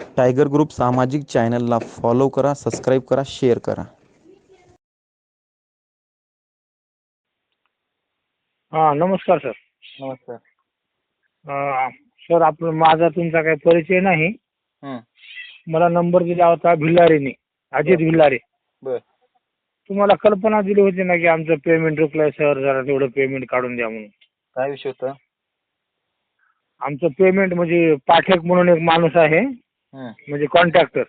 Tiger group सामाजिक चॅनलला follow करा सबस्क्राईब करा शेअर करा. हां नमस्कार सर. नमस्कार. अं, सर आपलं माझा तुमचा काही परिचय नाही. हं, मला नंबर दिला होता भिल्लारेने अजित भिल्लारे. बर. तुम्हाला कल्पना दिली होती ना की आमचं पेमेंट रुकलंय सर जरा तेवढं पेमेंट काढून द्या म्हणून. काय विषय होता? आमचं पेमेंट म्हणजे पाठक म्हणून एक माणूस आहे. हं, म्हणजे कॉन्ट्रॅक्टर.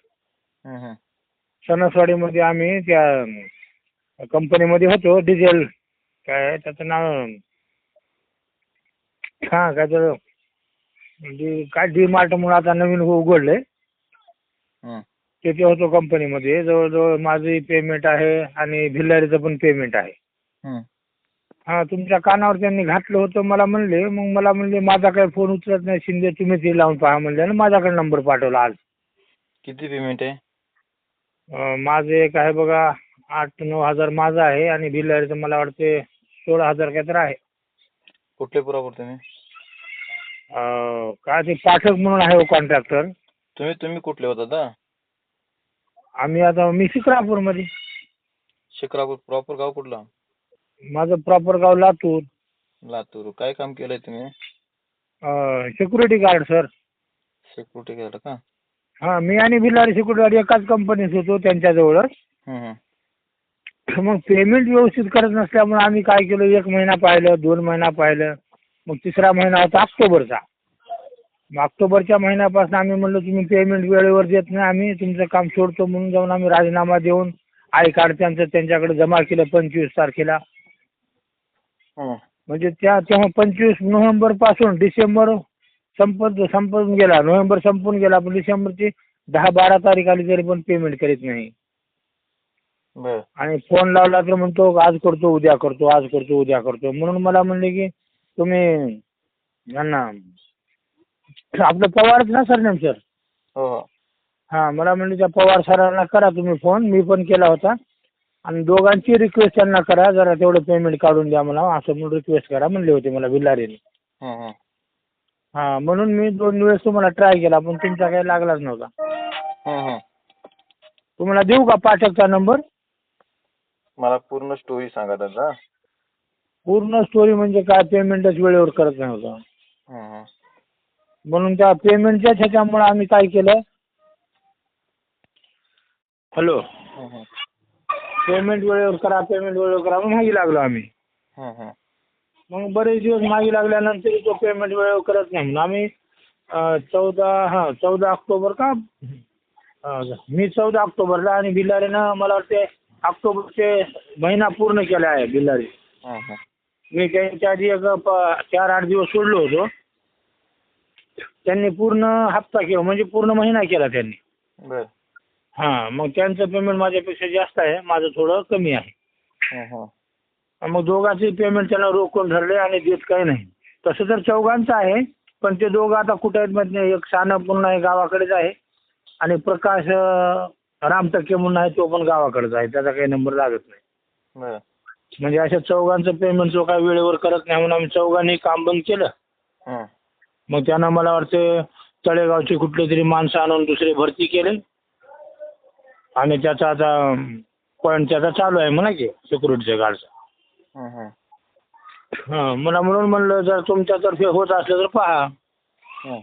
सणसवाडीमध्ये आम्ही त्या कंपनीमध्ये होतो डिझेल काय त्याचं नाव हां काय तर डी काय डी मार्ट म्हणून आता नवीन उघडलंय. हं, तिथे होतो कंपनीमध्ये जवळजवळ माझी पेमेंट आहे आणि भिल्लारीचं पण पेमेंट आहे. हं. हां तुमच्या कानावर त्यांनी घातलं होतं मला म्हणले मग मला म्हणले माझा काही फोन उचलत नाही शिंदे तुम्ही ते लावून पहा म्हणले आणि माझ्याकडे नंबर पाठवला आज. किती पेमेंट आहे? माझं एक आहे बघा आठ नऊ हजार माझं आहे आणि भिल्लारीचं मला वाटते सोळा हजार काय तर आहे. कुठले पुरापूर तुम्ही? काय ते पाठक म्हणून आहे कॉन्ट्रॅक्टर तुम्ही तुम्ही कुठले होता आता आम्ही आता मी शिक्रापूरमध्ये. शिक्रापूर प्रॉपर गाव कुठला? माझं प्रॉपर गाव लातूर. लातूर. काय काम केलंय तुम्ही? सिक्युरिटी गार्ड सर सिक्युरिटी केलं का? हां मी आणि भिल्लारी सिक्युरिटी गार्ड एकाच कंपनीत होतो त्यांच्याजवळच. हं, हं. मग पेमेंट व्यवस्थित करत नसल्यामुळे आम्ही काय केलं एक महिना पाहिलं दोन महिना पाहिलं. मग तिसरा महिना होता ऑक्टोबरचा. मग ऑक्टोबरच्या महिन्यापासून आम्ही म्हणलं तुम्ही पेमेंट वेळेवर देत नाही आम्ही तुमचं काम सोडतो म्हणून जाऊन आम्ही राजीनामा देऊन आय कार्ड त्यांचं त्यांच्याकडे जमा केलं पंचवीस तारखेला. म्हणजे त्या तेव्हा पंचवीस नोव्हेंबरपासून डिसेंबर संपत संपून गेला. नोव्हेंबर संपून गेला. पण डिसेंबरची दहा बारा तारीख आली तरी पण पेमेंट करीत नाही. बर. आणि फोन लावला तर म्हणतो आज करतो उद्या करतो आज करतो उद्या करतो. म्हणून मला म्हणले की तुम्ही यांना आपलं पवारच ना सरनेम सर हो हो. हां मला म्हणले त्या पवार सरांना करा तुम्ही फोन मी पण केला होता. आणि दोघांची रिक्वेस्ट त्यांना करा जरा तेवढं पेमेंट काढून द्या मला असं म्हणून रिक्वेस्ट करा म्हणले होते मला बिल्लारीने हं, हं. हां म्हणून मी दोन वेळेस तुम्हाला ट्राय केला पण तुमचा काही लागलाच नव्हता हं, हं. तुम्हाला देऊ का पाठकचा नंबर मला पूर्ण स्टोरी सांगा दादा पूर्ण स्टोरी म्हणजे काय पेमेंटच वेळेवर करत नाही होता हं, हं. म्हणून त्या पेमेंटच्याच ह्याच्यामुळे आम्ही काय केलं हॅलो हं, हं. पेमेंट वेळेवर करा पेमेंट वेळेवर करा मग मागे लागलो आम्ही. हं, हं. मग बरेच दिवस मागे लागल्यानंतर तो पेमेंट वेळेवर करत नाही म्हणून आम्ही अं, चौदा हाँ चौदा ऑक्टोबर का? अं, मी चौदा ऑक्टोबरला आणि बिल्लारीनं मला वाटते ऑक्टोबरचे महिना पूर्ण केला आहे बिल्लारी. हं, हं. मी त्यांच्या आधी एक प- चार आठ दिवस सोडलो होतो. त्यांनी पूर्ण हप्ता केला म्हणजे पूर्ण महिना केला त्यांनी. बर. हां मग त्यांचं पेमेंट माझ्यापेक्षा जास्त आहे. माझं थोडं कमी आहे. हं, हं. मग दोघांचे पेमेंट त्यांना रोखून धरले आणि देत काही नाही. तसं तर चौघांचं आहे पण ते दोघं आता कुठे आहेत माहीत नाही. एक सानं पूर्ण आहे गावाकडेच आहे. आणि प्रकाश अं, रामटक्के म्हणून आहे तो पण गावाकडेच आहे. त्याचा काही नंबर लागत नाही. बर. म्हणजे अशा चौघांचं पेमेंट जो काय वेळेवर करत नाही म्हणून आम्ही चौघांनी काम बंद केलं. हं. मग त्यांना मला वाटते तळेगावचे कुठले तरी माणसं आणून दुसरे भरती केले. आणि त्याचा आता पॉईंट त्याचा चालू आहे म्हणा की सिक्युरिटीच्या गार्डचा हं, हं. हां मला म्हणून म्हणलं जर तुमच्यातर्फे होत असलं तर पहा. हं.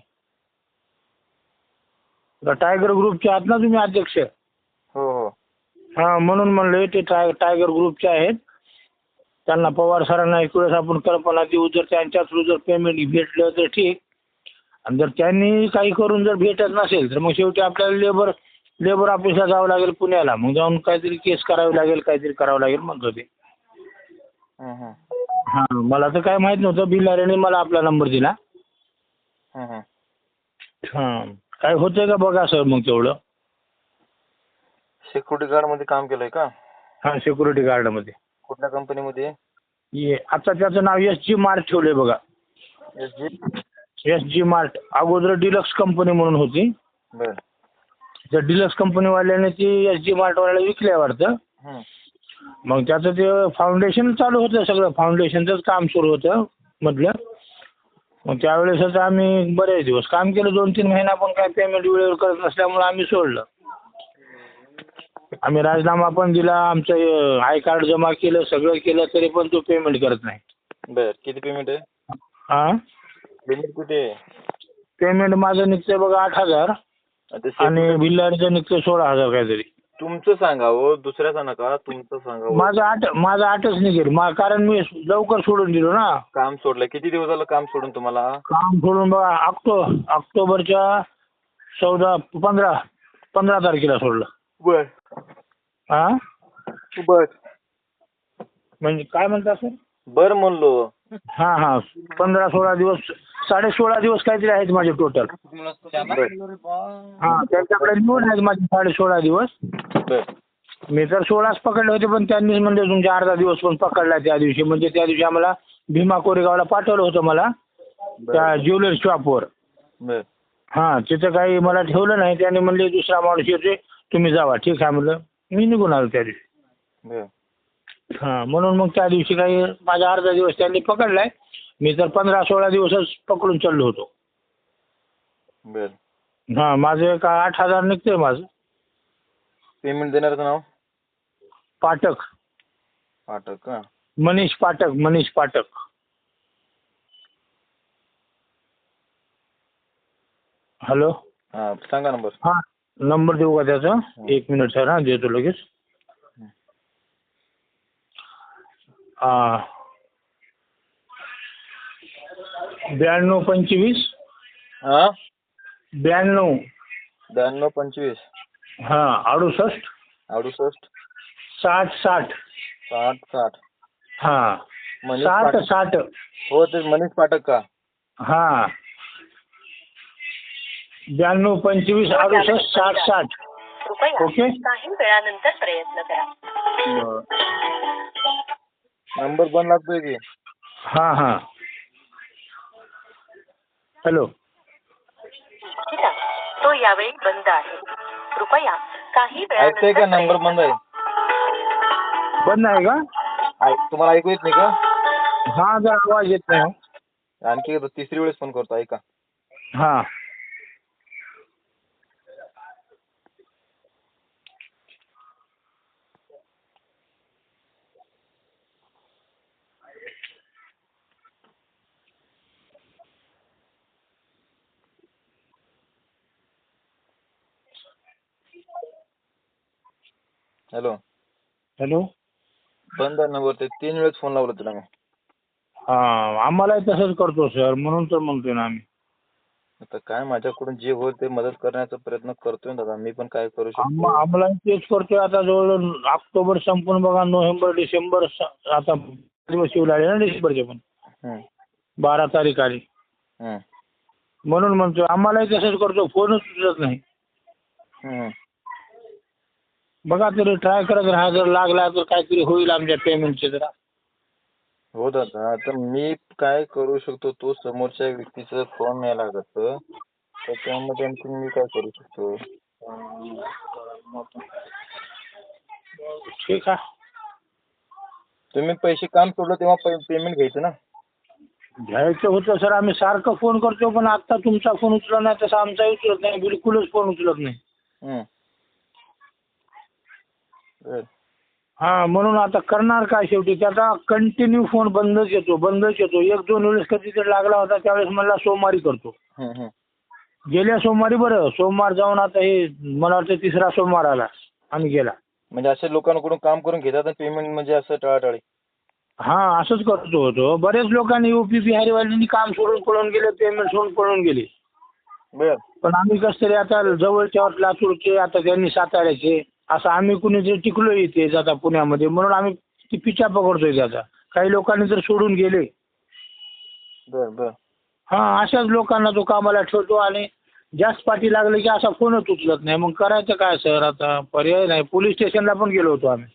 आता टायगर ग्रुपचे आहात ना तुम्ही अध्यक्ष? हो हो. हां म्हणून म्हणले ते टाय टायगर ग्रुपचे आहेत. त्यांना पवार सरांना एक वेळेस आपण कल्पना देऊ जर त्यांच्या थ्रू जर पेमेंट भेटलं तर ठीक. आणि जर त्यांनी काही करून जर भेटत नसेल तर मग शेवटी आपल्याला लेबर लेबर ऑफिसला जावं लागेल पुण्याला. मग जाऊन काहीतरी केस करावी लागेल काहीतरी करावं लागेल म्हणत होते हं, हं. हां मला तर काय माहीत नव्हतं. बिलारीने मला आपला नंबर दिला. हं, हं. हां काय होतंय का बघा सर मग तेवढं. सिक्युरिटी गार्डमध्ये काम केलंय का? हां सिक्युरिटी गार्डमध्ये कुठल्या कंपनीमध्ये ये आता त्याचं नाव एस जी मार्ट ठेवलंय बघा. S G S G mart अगोदर डिलक्स कंपनी म्हणून होती. बर. त्या डिलक्स कंपनीवाल्याने ती एस जी मार्टवाल्याला विकल्या वाटतं. हं. मग त्याचं ते फाउंडेशन चालू होतं सगळं. फाउंडेशनचंच काम सुरू होतं मधलं. मग त्यावेळेसच आम्ही बरेच दिवस काम केलं. दोन तीन महिना पण काय पेमेंट वेळेवर करत नसल्यामुळे आम्ही सोडलं. आम्ही राजीनामा पण दिला. आमचं आय कार्ड जमा केलं. सगळं केलं तरी पण तो पेमेंट करत नाही. बर. किती पेमेंट आहे? हा पेमेंट किती आहे? पेमेंट माझं निघतंय बघा आठ हजार. आणि बिल्लारीचं निघतंय सोळा हजार काहीतरी. तुमचं सांगा हो दुसऱ्याचं नका तुमचं सांगा हो. माझं आठ माझं आठच निघेल. मा कारण मी लवकर सोडून दिलो ना. काम सोडलं. किती दिवस झालं काम सोडून तुम्हाला? काम सोडून बघा ऑक्टो ऑक्टोबरच्या चौदा पंधरा पंधरा तारखेला सोडलं. बर. हा बर. म्हणजे काय म्हणता सर? बर म्हणलो. हा हा. पंधरा सोळा दिवस साडे सोळा दिवस काहीतरी आहेत माझे टोटल हा त्यांच्याकडे निवड आहेत माझे साडे सोळा दिवस. मी तर सोळाच पकडले होते पण त्यांनीच म्हणजे तुमचे अर्धा दिवस पण पकडला त्या दिवशी. म्हणजे त्या दिवशी आम्हाला भीमा कोरेगावला पाठवलं होतं मला त्या ज्वेलरी शॉपवर हा तिथं काही मला ठेवलं नाही. त्याने म्हणले दुसरा माणूस येतोय तुम्ही जावा. ठीक आहे म्हणलं. मी निघून आलो त्या दिवशी. हा म्हणून मग त्या दिवशी काही माझा अर्धा दिवस त्यांनी पकडलाय. मी तर पंधरा सोळा दिवसच पकडून चाललो होतो. बर. हा माझं एक आठ हजार निघतंय माझं. पेमेंट देणारचं नाव? पाठक. पाठक का मनीष पाठक मनीष पाठक. हॅलो? हा सांगा नंबर हा नंबर देऊ का त्याचा? एक मिनिट सर हा देतो लगेच हा ब्याण्णव पंचवीस. हा ब्याण्णव. ब्याण्णव पंचवीस. हा अडुसष्ट. अडुसष्ट. साठ साठ. साठ साठ. हा. मनीष साठ पाठक साठ. हो ते मनीष पाठक का? हा. ब्याण्णव पंचवीस अडुसष्ट साठ साठ. कृपया ओके. काही वेळानंतर प्रयत्न करा. नंबर बंद लागतोय की हा हा। हॅलो। तो यावेळी बंद आहे. कृपया काही ऐकतोय का नंबर बंद आहे? बंद आहे का? ऐक- तुम्हाला ऐकू येत नाही का? हा जर आवाज़ येत नाही. हो. आणखी एकदा तिसरी वेळेस फ़ोन करतो ऐका. हा. हॅलो. हॅलो. बंद आहे नंबर ते तीन वेळेस फोन लावला तुला मी. हा आम्हालाही तसंच करतो सर म्हणून तर म्हणतोय ना आम्ही. आता काय माझ्याकडून जे होईल ते मदत करण्याचा प्रयत्न करतोय ना दादा. मी पण काय करू शकतो? आम्हा- आम्हाला तेच करतोय. आता जवळ ऑक्टोबर संपून बघा नोव्हेंबर डिसेंबर स- आता दिवस येऊ लागले ना डिसेंबरचे पण. हम्म, बारा तारीख आली. हम्म, म्हणून म्हणतोय. आम्हालाही तसंच करतो. फोनच उचलत नाही. हम्म. बघा तरी ट्राय करत राहा जर लागला तर काहीतरी होईल आमच्या पेमेंटचे जरा. हो दादा आता मी काय करू शकतो तो समोरच्या व्यक्तीचा फोन नाही लागत. त्याच्यामध्ये आणखी मी काय करू शकतो? ठीक आहे. तुम्ही पैसे काम सोडलं तेव्हा पेमेंट घ्यायचं ना? घ्यायचं होतं सर आम्ही सारखं फोन करतो पण आता तुमचा फोन उचलला नाही तसा आमचा उचलत नाही बिलकुलच फोन उचलत नाही. हा म्हणून आता करणार काय शेवटी? त्याचा कंटिन्यू फोन बंदच येतो बंदच येतो. एक दोन वेळेस कधीतरी लागला होता त्यावेळेस मला सोमवारी करतो. गेल्या सोमवारी बरं सोमवार जाऊन आता हे मला वाटतं तिसरा सोमवार आला आणि गेला. म्हणजे असे लोकांकडून काम करून घेतात पेमेंट म्हणजे असं टाळाटाळी. हा असंच करतो होतो. बरेच लोकांनी युपी बिहारीवाल्यांनी काम सोडून पळून गेले पेमेंट सोडून पळून गेले. बर. पण आम्ही कसं तरी आता जवळच्या लातूरचे आता त्यांनी साताऱ्याचे. असं आम्ही कुणीतरी टिकलो इथे आता पुण्यामध्ये म्हणून आम्ही ती पिछा पकडतोय त्याचा काही लोकांनी जर सोडून गेले. बर बर. हा अशाच लोकांना तो कामाला ठेवतो आणि जास्त पाठी लागले की असा फोनच उचलत नाही. मग करायचं काय सर? आता पर्याय नाही. पोलीस स्टेशनला पण गेलो होतो आम्ही.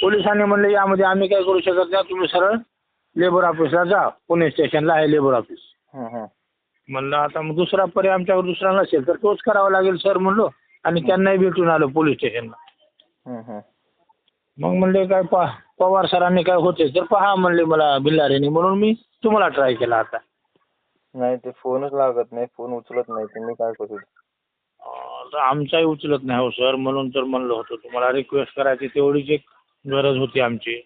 पोलिसांनी म्हणले यामध्ये आम्ही काय करू शकत नाही. तुम्ही सरळ लेबर ऑफिसला जा. पुणे स्टेशनला आहे लेबर ऑफिस. म्हणलं आता मग दुसरा पर्याय आमच्याकडे दुसरा नसेल तर तोच करावा लागेल सर. म्हणलो आणि त्यांनाही भेटून आलो पोलीस स्टेशनला. मग म्हणले काय पा पवार सरांनी काय होते तर पहा म्हणले मला बिल्लारेने म्हणून मी तुम्हाला ट्राय केला आता. नाही ते फोनच लागत नाही फोन उचलत नाही मी काय करू? आमचाही उचलत नाही हो सर. म्हणून तर म्हणलं होतं तुम्हाला रिक्वेस्ट करायची तेवढीच एक गरज होती आमची.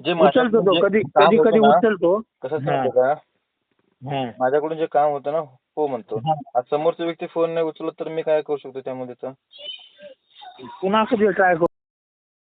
जे उचलतो कधी कधी कधी उचलतो. कसं का. माझ्याकडून जे काम होतं ना हो म्हणतो. समोरचा व्यक्ती फोन नाही उचलत तर मी काय करू शकतो त्यामध्ये तर? पुन्हा कधी ट्राय